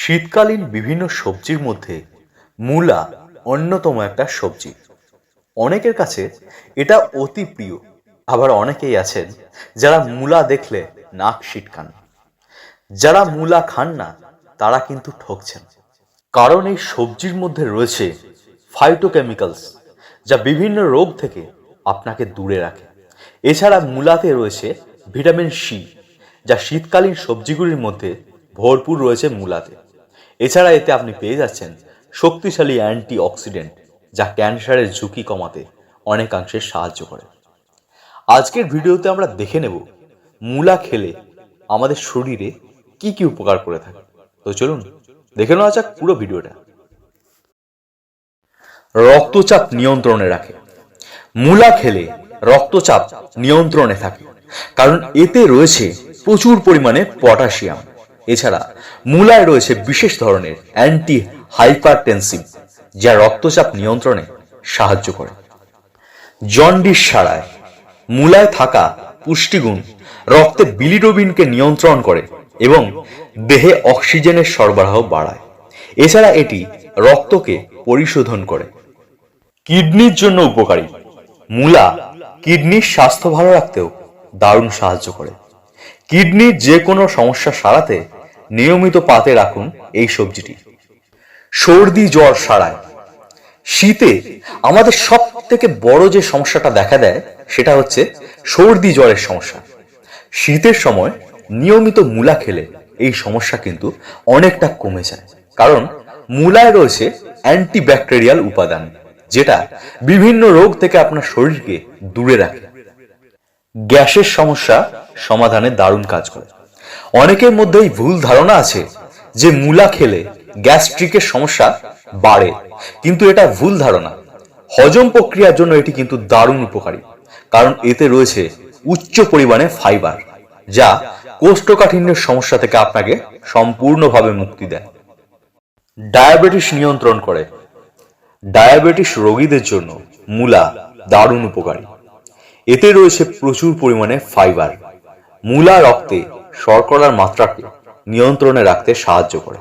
শীতকালীন বিভিন্ন সবজির মধ্যে মূলা অন্যতম একটা সবজি। অনেকের কাছে এটা অতি প্রিয়। আবার অনেকেই আছেন যারা মূলা দেখলে নাক সিটকান। যারা মূলা খান না, তারা কিন্তু ঠকছেন। কারণ এই সবজির মধ্যে রয়েছে ফাইটোকেমিক্যালস যা বিভিন্ন রোগ থেকে আপনাকে দূরে রাখে। এছাড়া মূলাতে রয়েছে ভিটামিন সি যা শীতকালীন সবজিগুলির মধ্যে ভরপুর রয়েছে মূলাতে। এছাড়া এতে আপনি পেয়ে যাচ্ছেন শক্তিশালী অ্যান্টি অক্সিডেন্ট যা ক্যান্সারের ঝুঁকি কমাতে অনেকাংশে সাহায্য করে। আজকের ভিডিওতে আমরা দেখে নেব, মূলা খেলে আমাদের শরীরে কি কি উপকার করে থাকে। তো চলুন, দেখে নেওয়া যাক পুরো ভিডিওটা। রক্তচাপ নিয়ন্ত্রণে রাখে। মূলা খেলে রক্তচাপ নিয়ন্ত্রণে থাকে, কারণ এতে রয়েছে প্রচুর পরিমাণে পটাশিয়াম। এছাড়া মূলায় রয়েছে বিশেষ ধরনের অ্যান্টি হাইপারটেনসিভ যা রক্তচাপ নিয়ন্ত্রণে সাহায্য করে। জন্ডিস সারায় মূলায় থাকা পুষ্টিগুণ রক্তে বিলিরুবিনকে নিয়ন্ত্রণ করে এবং দেহে অক্সিজেনের সরবরাহ বাড়ায়। এছাড়া এটি রক্তকে পরিশোধন করে। কিডনির জন্য উপকারী। মূলা কিডনির স্বাস্থ্য ভালো রাখতেও দারুণ সাহায্য করে। কিডনির যে কোনো সমস্যা সারাতে নিয়মিত পাতে রাখুন এই সবজিটি। সর্দি জ্বর সারায়। শীতে আমাদের সব থেকে বড় যে সমস্যাটা দেখা দেয়, সেটা হচ্ছে সর্দি জ্বরের সমস্যা। শীতের সময় নিয়মিত মূলা খেলে এই সমস্যা কিন্তু অনেকটা কমে যায়। কারণ মূলায় রয়েছে অ্যান্টিব্যাকটেরিয়াল উপাদান, যেটা বিভিন্ন রোগ থেকে আপনার শরীরকে দূরে রাখে। গ্যাসের সমস্যা সমাধানে দারুণ কাজ করে। অনেকের মধ্যেই ভুল ধারণা আছে যে মূলা খেলে গ্যাস্ট্রিকের সমস্যা বাড়ে। কিন্তু এটা ভুল ধারণা। হজম প্রক্রিয়ার জন্য এটি কিন্তু দারুণ উপকারী, কারণ এতে রয়েছে উচ্চ পরিমাণে ফাইবার, যা কোষ্ঠকাঠিন্যের সমস্যা থেকে আপনাকে সম্পূর্ণভাবে মুক্তি দেয়। ডায়াবেটিস নিয়ন্ত্রণ করে। ডায়াবেটিস রোগীদের জন্য মূলা দারুণ উপকারী। এতে রয়েছে প্রচুর পরিমাণে ফাইবার। মূলা রক্তে শর্করার মাত্রাকে নিয়ন্ত্রণে রাখতে সাহায্য করে।